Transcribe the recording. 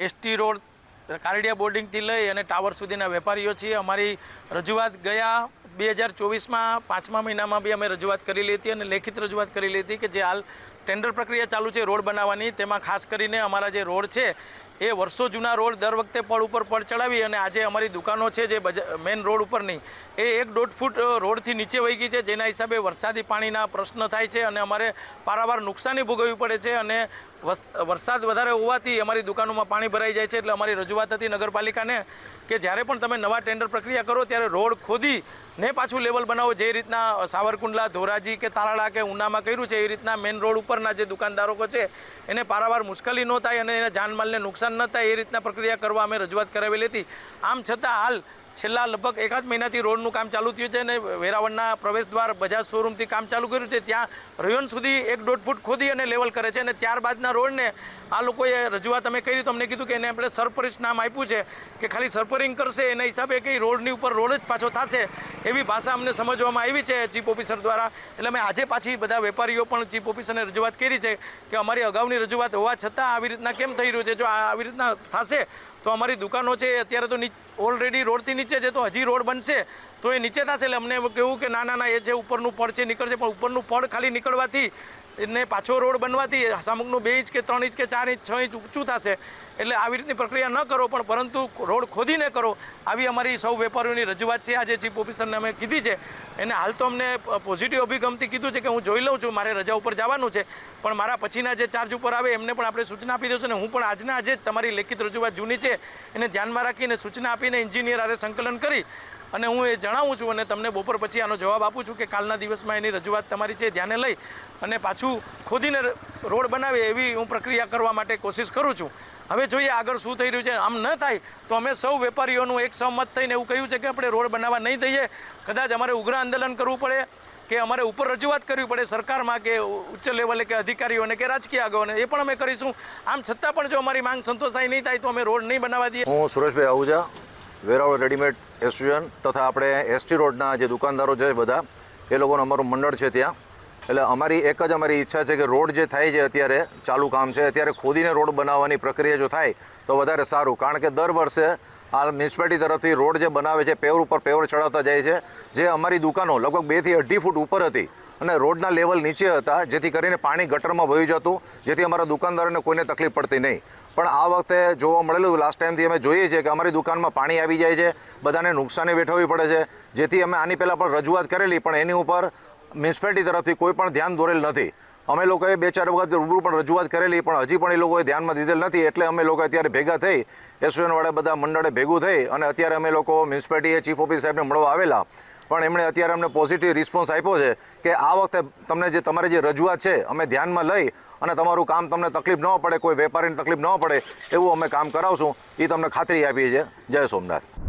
ST road, Kardiya બોર્ડિંગથી લઈ અને tower સુધીના વેપારીઓ છીએ. અમારી રજૂઆત ગયા બે હજાર ચોવીસમાં, પાંચમા મહિનામાં બી અમે રજૂઆત કરેલી હતી અને લેખિત રજૂઆત કરેલી હતી કે જે હાલ ટેન્ડર પ્રક્રિયા ચાલુ છે રોડ બનાવવાની. તેમાં ખાસ કરીને અમારા જે રોડ છે એ વર્ષો જૂના રોડ દર વખતે પડ ઉપર પડ ચડાવી અને આજે અમારી દુકાનો છે જે મેઇન રોડ ઉપરની એ એક દોઢ ફૂટ રોડથી નીચે વહી ગઈ છે. જેના હિસાબે વરસાદી પાણીના પ્રશ્ન થાય છે અને અમારે પારાવાર નુકસાની ભોગવવી પડે છે અને વરસાદ વધારે હોવાથી અમારી દુકાનોમાં પાણી ભરાઈ જાય છે એટલે અમારી રજૂઆત હતી નગરપાલિકાને કે જ્યારે પણ તમે નવા ટેન્ડર પ્રક્રિયા કરો ત્યારે રોડ ખોદી ને પાછું લેવલ બનાવો. જે રીતના સાવરકુંડલા, ધોરાજી કે તારાળા કે ઉનામાં કર્યું છે એ રીતના મેઇન રોડ ઉપરના જે દુકાનદારો છે એને પારાવાર મુશ્કેલી ન થાય અને એના જાનમાલને નુકસાન ન થાય એ રીતના પ્રક્રિયા કરવા અમે રજૂઆત કરાવેલી હતી. આમ છતાં હાલ છેલ્લા લગભગ એકાદ મહિનાથી રોડનું કામ ચાલુ થયું છે અને વેરાવળના પ્રવેશ દ્વાર, બજાજ શોરૂમથી કામ ચાલુ કર્યું છે. ત્યાં રયોન સુધી એક દોઢ ફૂટ ખોદી અને લેવલ કરે છે અને ત્યારબાદના રોડને આ લોકોએ રજૂઆત અમે કરી તો અમને કીધું કે એને આપણે સરપરિશ નામ આપ્યું છે કે ખાલી સરપરિંગ કરશે, એના હિસાબે કંઈ રોડની ઉપર રોડ જ પાછો થશે એવી ભાષા અમને સમજવામાં આવી છે ચીફ ઓફિસર દ્વારા. એટલે અમે આજે પાછી બધા વેપારીઓ પણ ચીફ ઓફિસરને રજૂઆત કરી છે કે અમારી અગાઉની રજૂઆત હોવા છતાં આવી રીતના કેમ થઈ રહ્યું છે? જો આવી રીતના થશે તો અમારી દુકાનો છે અત્યારે તો ઓલરેડી રોડથી નીચે છે, તો હજી રોડ બનશે. તો એ નીચે થશે એટલે અમને કેવું કે ના ના એ છે ઉપરનું પડ છે નીકળશે, પણ ઉપરનું પડ ખાલી નીકળવાથી એને પાછો રોડ બનવાથી સામુકનું બે ઇંચ કે ત્રણ ઇંચ કે ચાર ઇંચ, છ ઇંચ ઊંચું થશે. એટલે આવી રીતની પ્રક્રિયા ન કરો, પણ પરંતુ રોડ ખોદીને કરો. આવી અમારી સૌ વેપારીઓની રજૂઆત છે, આજે ચીફ ઓફિસરને અમે કીધી છે. એને હાલ તો અમને પોઝિટિવ અભિગમથી કીધું છે કે હું જોઈ લઉં છું, મારે રજા ઉપર જવાનું છે. પણ મારા પછીના જે ચાર્જ ઉપર આવે, એમને પણ આપણે સૂચના આપી દઉં છું અને હું પણ આજના આજે તમારી લેખિત રજૂઆત જૂની છે એને ધ્યાનમાં રાખીને સૂચના આપીને એન્જિનિયર આરે સંકલન કરી અને હું એ જણાવું છું અને તમને બપોર પછી આનો જવાબ આપું છું કે કાલના દિવસમાં એની રજૂઆત તમારી છે ધ્યાને લઈ અને પાછું ખોદીને રોડ બનાવે એવી હું પ્રક્રિયા કરવા માટે કોશિશ કરું છું. હવે જોઈએ આગળ શું થઈ રહ્યું છે. આમ ન થાય તો અમે સૌ વેપારીઓનું એક સહમત થઈને એવું કહ્યું છે કે આપણે રોડ બનાવવા નહીં દઈએ. કદાચ અમારે ઉગ્ર આંદોલન કરવું પડે. કે અમારે ઉપર રજૂઆત કરવી પડે સરકારમાં કે ઉચ્ચ લેવલે કે અધિકારીઓને કે રાજકીય આગેવાને એ પણ અમે કરીશું. આમ છતાં પણ જો અમારી માંગ સંતોષાય નહીં થાય તો અમે રોડ નહીં બનાવવા દઈએ. હું સુરેશભાઈ આહુજા, વેરાવળ રેડીમેડ એસોસિએશન તથા આપણે એસટી રોડના જે દુકાનદારો છે બધા, એ લોકોનું અમારું મંડળ છે ત્યાં. એટલે અમારી એક જ અમારી ઈચ્છા છે કે રોડ જે થાય છે અત્યારે, ચાલુ કામ છે, અત્યારે ખોદીને રોડ બનાવવાની પ્રક્રિયા જો થાય, તો વધારે સારું. કારણ કે દર વર્ષે આ મ્યુનિસિપાલિટી તરફથી રોડ જે બનાવે છે, પેવર ઉપર પેવર ચડાવતા જાય છે. જે અમારી દુકાનો લગભગ બેથી અઢી ફૂટ ઉપર હતી અને રોડના લેવલ નીચે હતા, જેથી કરીને પાણી ગટરમાં વહી જતું, જેથી અમારા દુકાનદારોને કોઈને તકલીફ પડતી નહીં. પણ આ વખતે જોવા મળેલું લાસ્ટ ટાઈમથી અમે જોઈએ છીએ કે અમારી દુકાનમાં પાણી આવી જાય છે, બધાને નુકસાની વેઠવવી પડે છે. જેથી અમે આની પહેલાં પણ રજૂઆત કરેલી, પણ એની ઉપર મ્યુનિસિપાલિટી તરફથી કોઈ પણ ધ્યાન દોરેલ નથી. અમે લોકોએ બે ચાર વખત રૂબરૂ પણ રજૂઆત કરેલી, પણ હજી પણ એ લોકોએ ધ્યાનમાં દીધેલ નથી, એટલે અમે લોકો અત્યારે ભેગા થઈ એસોસિએશનવાળા બધા મંડળે ભેગું થઈ, અને અત્યારે અમે લોકો મ્યુનિસિપાલિટીએ ચીફ ઓફિસ સાહેબને મળવા આવેલા. પણ એમણે અત્યારે અમને પોઝિટિવ રિસ્પોન્સ આપ્યો છે કે આ વખતે તમને જે તમારી જે રજૂઆત છે, અમે ધ્યાનમાં લઈ, અને તમારું કામ તમને તકલીફ ન પડે, કોઈ વેપારીને તકલીફ ન પડે, એવું અમે કામ કરાવશું. એ તમને ખાતરી આપીએ છીએ. જય સોમનાથ.